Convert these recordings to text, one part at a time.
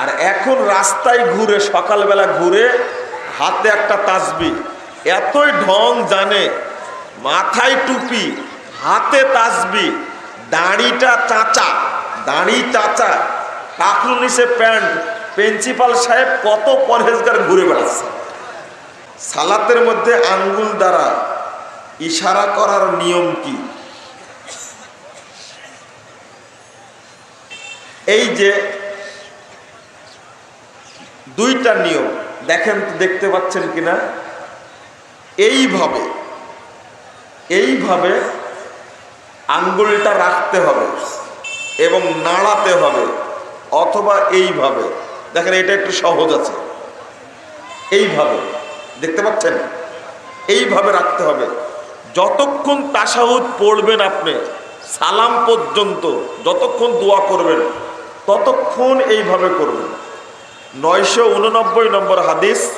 আর এখন রাস্তায় ঘুরে, সকালবেলা ঘুরে হাতে একটা তাসবি। এতই ঢং জানে, মাথায় টুপি, হাতে তাসবি, দাড়িটা চাচা, দাড়ি চাচা টাকলু নিচে প্যান্ট। প্রিন্সিপাল সাহেব কত পরহেজগার ঘুরে বেড়াচ্ছে। সালাতের মধ্যে আঙ্গুল দ্বারা ইশারা করার নিয়ম কি? এই যে দুইটা নিয়ম। দেখেন দেখতে পাচ্ছেন কিনা? এইভাবে এইভাবে আঙ্গুলটা রাখতে হবে এবং নাড়াতে হবে অথবা এইভাবে। দেখেন, এটা একটু সহজ আছে। এইভাবে, দেখতে পাচ্ছেন? এইভাবে রাখতে হবে। যতক্ষণ তাসাহুদ পড়বেন আপনি, সালাম পর্যন্ত, যতক্ষণ দোয়া করবেন, ততক্ষণ এইভাবে করবেন। নয়শো উননব্বই নম্বর হাদিস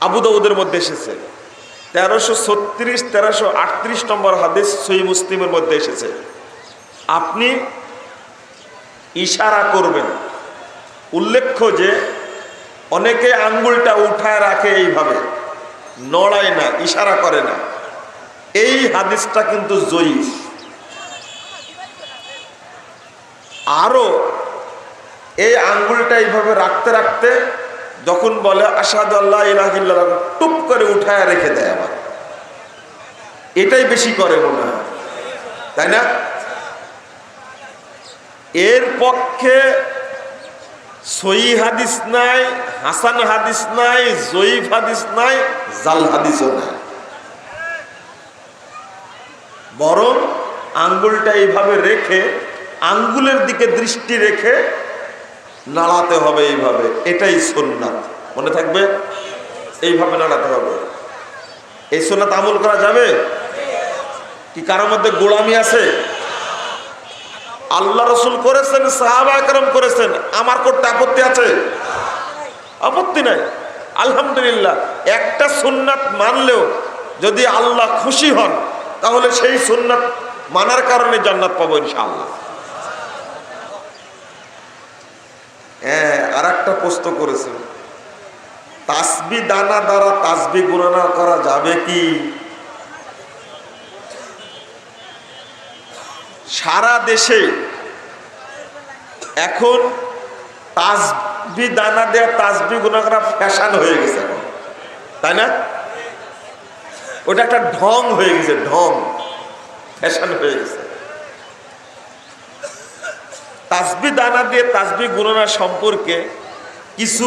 আবু আবুদাউদের মধ্যে এসেছে। তেরোশো ছত্রিশ, তেরোশো আটত্রিশ নম্বর হাদিস সই মুসলিমের মধ্যে এসেছে। আপনি ইশারা করবেন। উল্লেখ্য যে অনেকে আঙ্গুলটা উঠায় রাখে এইভাবে, নড়ায় না, ইশারা করে না। এই হাদিসটা কিন্তু জয়ী আরও এই আঙ্গুলটা এইভাবে রাখতে রাখতে যখন বলে আসাদ আল্লাহ ইলাহিল্লাহ টুপ করে উঠায় রেখে দেয় আবার। এটাই বেশি করে মনে হয়। তাই না? এর পক্ষে সই হাদিস নাই, হাসান হাদিস নাই, জয়ীফ হাদিস নাই, জাল হাদিসও নাই। বরং আঙ্গুলটা এইভাবে রেখে, আঙ্গুলের দিকে দৃষ্টি রেখে নাড়াতে হবে এইভাবে। এটাই সোননাথ মনে থাকবে? এইভাবে নাড়াতে হবে। এই সোনাত আমল করা যাবে? কি কারোর মধ্যে গোলামি আছে? আল্লাহ রসুল করেছেন, সাহাবা একরম করেছেন। আমার করতে আপত্তি আছে? আপত্তি নাই। আলহামদুলিল্লাহ, একটা সুন্নাত মানলেও যদি আল্লাহ খুশি হন, তাহলে সেই সুন্নাত মানার কারণে জান্নাত পাবো ইনশাআল্লাহ। হ্যাঁ আর একটা প্রশ্ন করেছে। তাসবি দানা দ্বারা তাসবি গুণনা করা যাবে কি? সারা দেশে এখন তাসবি দানা দেওয়া তাসবি গুণা করা ফ্যাশন হয়ে গেছে এখন। তাই না? ওটা একটা ঢং হয়ে গেছে, ঢং। ফ্যাশন হয়ে গেছে। তাসবি দানা দিয়ে তাসবি গুণনা সম্পর্কে কিছু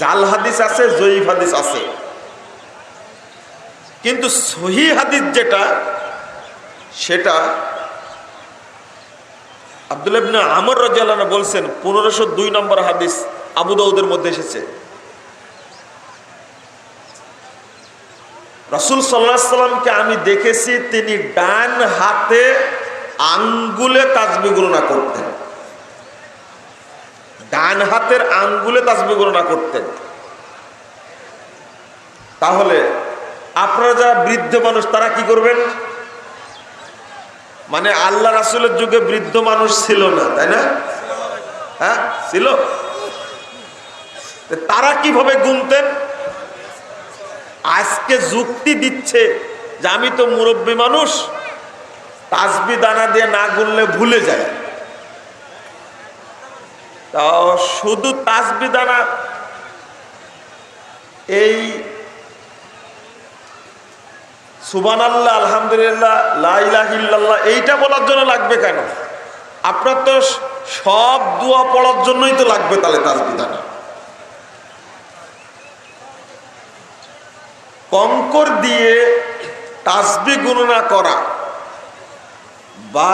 জাল হাদিস আছে, জয়ীফ হাদিস আছে। কিন্তু সহি হাদিস যেটা, সেটা আবদুল্লাবনা আমর রাজিয়াল্লাহ বলছেন, পনেরোশো দুই নম্বর হাদিস আবু দাউদের মধ্যে এসেছে। রসুল সাল্লাহ সাল্লামকে আমি দেখেছি, তিনি ডান হাতে আঙ্গুলে তাজবি গণনা করতেন। ডান হাতের আঙ্গুলে তাজবি গণনা করতেন। তাহলে আপনারা যারা বৃদ্ধ মানুষ, তারা কি করবেন? মানে আল্লাহ রাসুলের যুগে বৃদ্ধ মানুষ ছিল না, তাই না? হ্যাঁ ছিল? তারা কীভাবে গুনতেন? আজকে যুক্তি দিচ্ছে যে আমি তো মুরব্বী মানুষ তাসবি দানা দিয়ে না গুনলে ভুলে যায়। শুধু তাসবি দানা, এই সুবান আল্লাহ আলহামদুলিল্লাহ লাইলাহিল্লাহ এইটা বলার জন্য লাগবে কেন? আপনার তো সব দোয়া পড়ার জন্যই তো লাগবে তাহলে তাসবি দানা। কঙ্কর দিয়ে তাসবি গণনা করা বা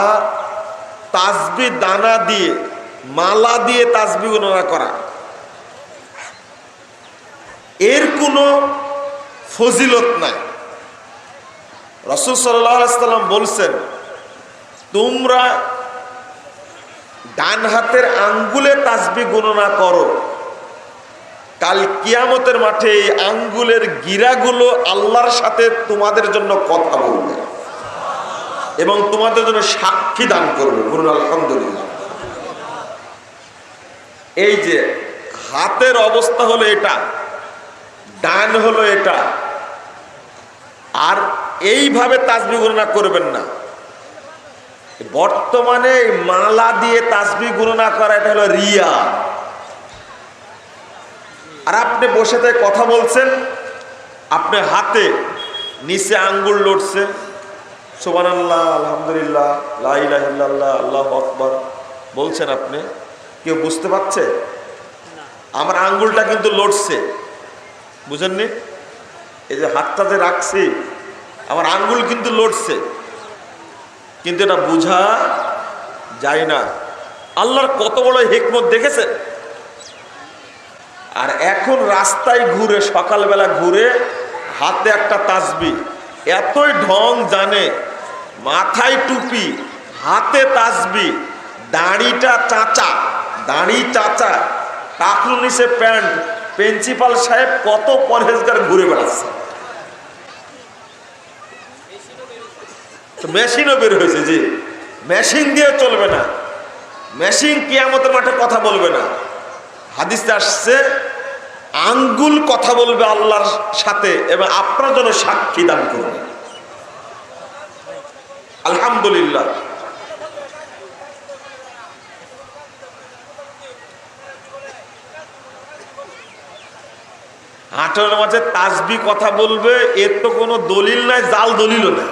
তাসবি দানা দিয়ে, মালা দিয়ে তাসবি গণনা করা। এর কোনো ফজিলত নাই। রসুল সাল্লাম বলছেন, তোমরা ডান হাতের আঙ্গুলে তাসবি গণনা করো। কাল কিয়ামতের মাঠে এই আঙ্গুলের গিরাগুলো আল্লাহর সাথে তোমাদের জন্য কথা বলবে। এবং তোমাদের জন্য সাক্ষী দান করবে। বলুন, আলহামদুলিল্লাহ। এই যে হাতের অবস্থা হলো এটা, ডান হলো এটা, আর এইভাবে তাজবি গণনা করবেন না। বর্তমানে মালা দিয়ে তাজবি গণনা করা এটা হলো রিয়া। আর আপনি বসে থেকে কথা বলছেন, আপনি হাতে নিচে আঙ্গুল লড়ছে সোবান আল্লাহ আলহামদুলিল্লাহ লাইলাহিল্লাহ আল্লাহ আকবর। বলছেন আপনি, কেউ বুঝতে পারছে? আমার আঙ্গুলটা কিন্তু লড়ছে। বুঝেননি? এই যে হাতটা যে রাখছি, আমার আঙ্গুল কিন্তু লড়ছে। কিন্তু এটা বোঝা যায় না। আল্লাহর কত বড় হেকমত দেখেছেন আর এখন রাস্তায় ঘুরে, সকালবেলা ঘুরে হাতে একটা তাসবি, এতই ঢং জানে। মাথায় টুপি, হাতে তাসবি, দাড়িটা চাচা, দাড়ি চাচা, টাকলু নিচে প্যান্ট, প্রিন্সিপাল সাহেব কত পরহেজগার ঘুরে বেড়াচ্ছে। মেশিনও বের হয়েছে, জি। মেশিন দিয়ে চলবে না। মেশিন কিয়ামতের মাঠে কথা বলবে না। হাদিসে আসছে, আঙ্গুল কথা বলবে আল্লাহর সাথে এবং আপনার জন্য সাক্ষী দান করবে। আলহামদুলিল্লাহ। হাটের মাঝে তাসবি কথা বলবে, এর তো কোনো দলিল নাই, জাল দলিলও নাই।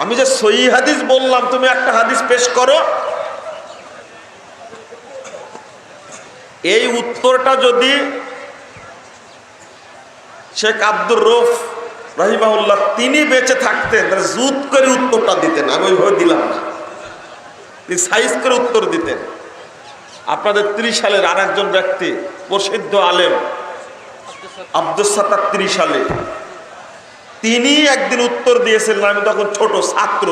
আমি যে সই হাদিস বললাম, তুমি একটা হাদিস পেশ করো। এই উত্তরটা যদি শেখ আব্দুর রফ রহিমাউল্লাহ তিনি বেঁচে থাকতেন জুত করে উত্তরটা দিতেন, আমি ওইভাবে দিলাম না। তিনি সাইজ করে উত্তর দিতেন। আপনাদের ত্রিশ সালের আর একজন ব্যক্তি, প্রসিদ্ধ আলেম আব্দুল সাতার ত্রিশ সালে। তিনি একদিন উত্তর দিয়েছিলেন, আমি তখন ছোট, ছাত্র,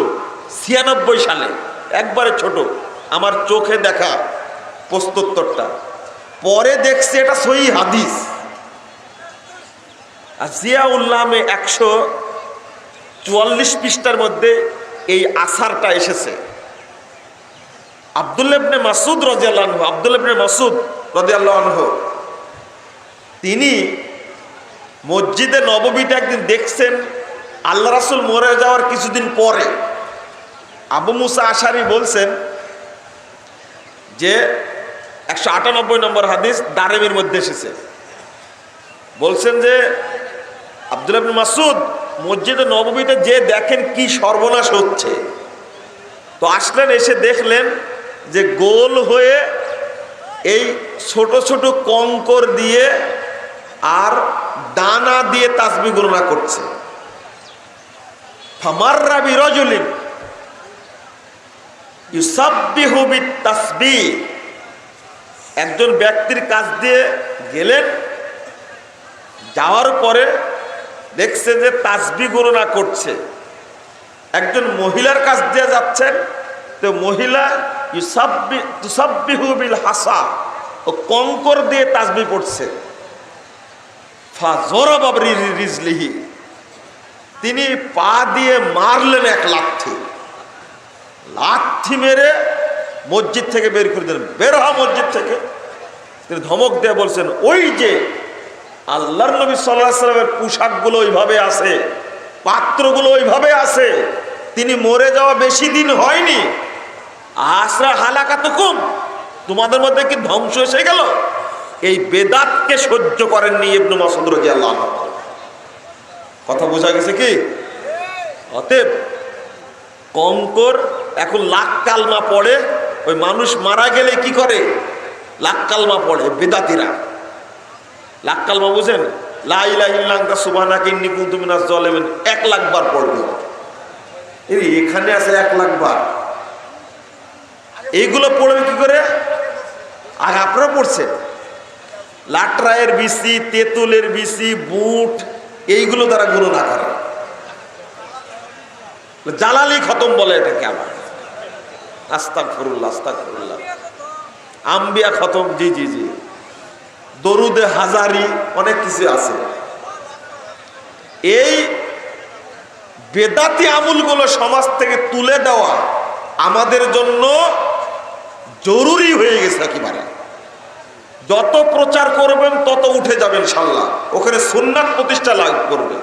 ছিয়ানব্বই সালে, একবারে ছোট। আমার চোখে দেখা প্রস্তুত্তরটা। পরে দেখছি এটা সই হাদিস। আর জিয়াউল্লামে একশো চুয়াল্লিশ পৃষ্ঠার মধ্যে এই আসারটা এসেছে। আবদুল্লাবনে মাসুদ রাজিয়াল্লাহ আবদুল্লাবনে মাসুদ রাজিয়াল্লাহ তিনি মসজিদে নবমীতে একদিন দেখছেন আল্লাহ রাসুল মরে যাওয়ার কিছুদিন পরে। আবু মুসা আশারি বলছেন যে একশো আটানব্বই নম্বর হাদিস দারেমের মধ্যে এসেছে। বলছেন যে আব্দুল আবিন মাসুদ মসজিদে নবমীতে যে দেখেন কি সর্বনাশ হচ্ছে। তো আসলেন, এসে দেখলেন যে গোল হয়ে এই ছোট ছোট কঙ্কর দিয়ে আর দানা দিয়ে তাসবি গণনা করছে। বিত-তাসবিহ একজন ব্যক্তির কাছ দিয়ে গেলেন, যাওয়ার পরে দেখছে যে তাসবি গণনা করছে। একজন মহিলার কাছ দিয়ে যাচ্ছেন, তো মহিলা ইউসাব্বি, তুসাব্বিহু বিল হাসা, ও কঙ্কর দিয়ে তাসবি পড়ছে। রিজলিহি, তিনি পা দিয়ে মারলেন এক লাথি। লাথি মেরে মসজিদ থেকে বের করে দিলেন। বের হওয়া মসজিদ থেকে তিনি ধমক দিয়ে বলছেন, ওই যে আল্লাহর নবী সাল্লাহ সাল্লামের পোশাকগুলো ওইভাবে আছে, পাত্রগুলো ওইভাবে আছে। তিনি মরে যাওয়া বেশি দিন হয়নি। আসরা হালাকা তো কম তোমাদের মধ্যে কি ধ্বংস এসে গেল? এই বেদাতকে সহ্য করেননি ইবনু মাসুদ রাজি কথা বোঝা গেছে কি? অতএব কঙ্কর এখন লাখ কালমা পড়ে, ওই মানুষ মারা গেলে কি করে? লাখ কালমা পড়ে, বেদাতিরা। লাখ কালমা বুঝেন? এক পড়বে। এই এখানে এক এইগুলো পড়বে কি করে? আর লাটরায়ের বিসি, তেঁতুলের বিসি, বুট, এইগুলো তারা গুলো গণনা করে। জালালি খতম বলে এটাকে আবার। আস্তাক ফরুল্লাহ আস্তাক ফরুল্লাহ আম্বিয়া খতম, জি জি জি। দরুদে হাজারি অনেক কিছু আছে। এই বেদাতি আমুলগুলো সমাজ থেকে তুলে দেওয়া আমাদের জন্য জরুরি হয়ে গেছে একেবারে। যত প্রচার করবেন, তত উঠে যাবেন সাল্লাহ ওখানে সুন্নাত প্রতিষ্ঠা লাভ করবে।